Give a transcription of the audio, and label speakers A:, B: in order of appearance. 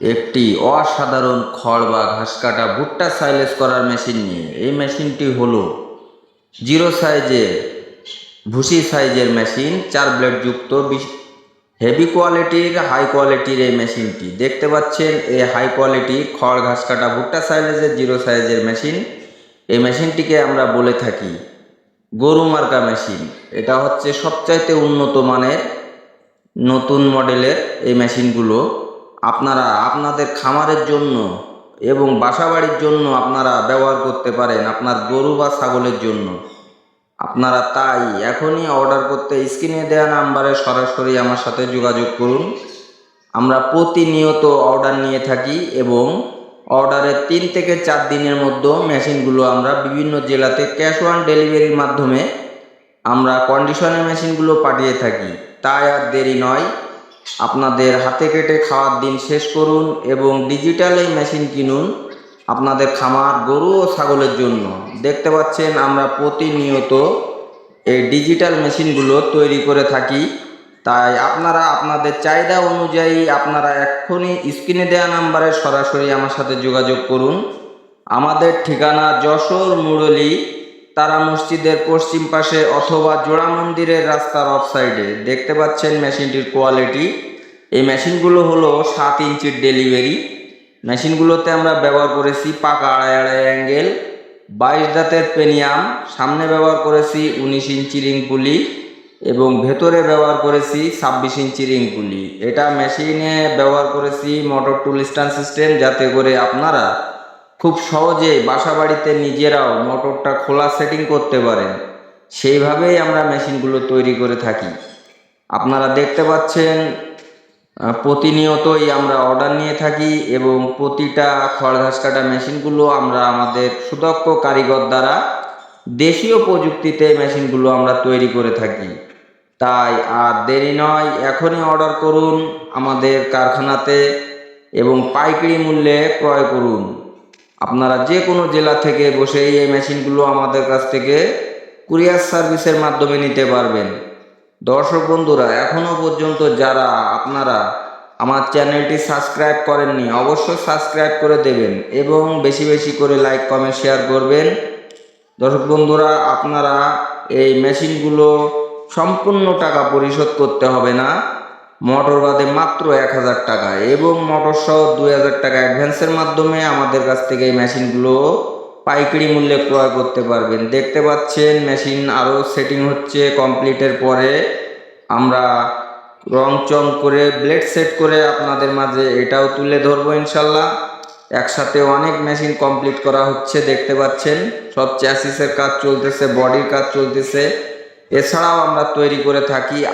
A: একটি অসাধারণ খড় বা ঘাস কাটা ভুট্টা সাইলেজ করার মেশিন নিয়ে। এই মেশিনটি হলো জিরো সাইজের ভুসি সাইজের মেশিন, চার ব্লেড যুক্ত হেভি কোয়ালিটির, হাই কোয়ালিটির এই মেশিনটি। দেখতে পাচ্ছেন, এই হাই কোয়ালিটি খড় ঘাস কাটা ভুট্টা সাইলেজের জিরো সাইজের মেশিন। এই মেশিনটিকে আমরা বলে থাকি গরু মার্কা মেশিন। এটা হচ্ছে সবচাইতে উন্নত মানের নতুন মডেলের এই মেশিনগুলো। আপনারা আপনাদের খামারের জন্য এবং বাসাবাড়ির জন্য আপনারা ব্যবহার করতে পারেন আপনার গরু বা ছাগলের জন্য। আপনারা তাই এখনই অর্ডার করতে স্ক্রিনে দেওয়া নাম্বারে সরাসরি আমার সাথে যোগাযোগ করুন। আমরা প্রতিনিয়ত অর্ডার নিয়ে থাকি এবং অর্ডারের তিন থেকে চার দিনের মধ্যে মেশিনগুলো আমরা বিভিন্ন জেলাতে ক্যাশ অন ডেলিভারির মাধ্যমে আমরা কন্ডিশনের মেশিনগুলো পাঠিয়ে থাকি। তাই আর দেরি নয়। আপনাদের হাতে কেটে খাওয়ার দিন শেষ করুন এবং ডিজিটাল এই মেশিন কিনুন আপনাদের খামার, গরু ও ছাগলের জন্য। দেখতে পাচ্ছেন আমরা প্রতিনিয়ত এই ডিজিটাল মেশিনগুলো তৈরি করে থাকি। তাই আপনারা আপনাদের চাহিদা অনুযায়ী আপনারা এক্ষুনি স্ক্রিনে দেওয়া নাম্বারে সরাসরি আমার সাথে যোগাযোগ করুন। আমাদের ঠিকানা যশোর মুরলী তারা মসজিদের পশ্চিম পাশে অথবা জোড়া মন্দিরের রাস্তার অফ সাইডে দেখতে পাচ্ছেন মেশিনটির কোয়ালিটি এই মেশিনগুলো হলো সাত ইঞ্চির ডেলিভারি মেশিনগুলোতে আমরা ব্যবহার করেছি পাকা আড়াই আড়াই অ্যাঙ্গেল বাইশ দাঁতের পেনিয়াম, সামনে ব্যবহার করেছি উনিশ ইঞ্চি রিং পুলি এবং ভেতরে ব্যবহার করেছি ছাব্বিশ ইঞ্চি রিং পুলি এটা মেশিনে ব্যবহার করেছি মোটর টুল স্ট্যান্ড সিস্টেম যাতে করে আপনারা খুব সহজে বাসা বাড়িতে নিজেরাও মোটরটা খোলা সেটিং করতে পারেন। সেইভাবেই আমরা মেশিনগুলো তৈরি করে থাকি। আপনারা দেখতে পাচ্ছেন প্রতিনিয়তই আমরা অর্ডার নিয়ে থাকি এবং প্রতিটা খড় ঘাস কাটা মেশিনগুলো আমরা আমাদের সুদক্ষ কারিগর দ্বারা দেশীয় প্রযুক্তিতে মেশিনগুলো আমরা তৈরি করে থাকি। তাই আর দেরি নয়, এখনই অর্ডার করুন আমাদের কারখানাতে এবং পাইকারি মূল্যে ক্রয় করুন। আপনারা যে কোনো জেলা থেকে বসেই এই মেশিনগুলো আমাদের কাছ থেকে কুরিয়ার সার্ভিসের মাধ্যমে নিতে পারবেন। দর্শক বন্ধুরা, এখনও পর্যন্ত যারা আপনারা আমার চ্যানেলটি সাবস্ক্রাইব করেননি, অবশ্যই সাবস্ক্রাইব করে দেবেন এবং বেশি বেশি করে লাইক, কমেন্ট, শেয়ার করবেন। দর্শক বন্ধুরা, আপনারা এই মেশিনগুলো সম্পূর্ণ টাকা পরিশোধ করতে হবে না। মোটর বাদে মাত্র এক হাজার টাকা। এবং মোটর সহ দুই হাজার টাকা অ্যাডভান্সের মাধ্যমে আমাদের কাছ থেকে এই মেশিনগুলো পাইকারি মূল্যে ক্রয় করতে পারবেন। দেখতে পাচ্ছেন মেশিন আরও সেটিং হচ্ছে কমপ্লিটের পরে। আমরা রং চং করে ব্লেড সেট করে আপনাদের মাঝে এটাও তুলে ধরবো ইনশাল্লাহ। একসাথে অনেক মেশিন কমপ্লিট করা হচ্ছে, দেখতে পাচ্ছেন। সব চ্যাসিসের কাজ চলতেছে বডির কাজ চলতেছে। এছাড়াও আমরা তৈরি করে থাকি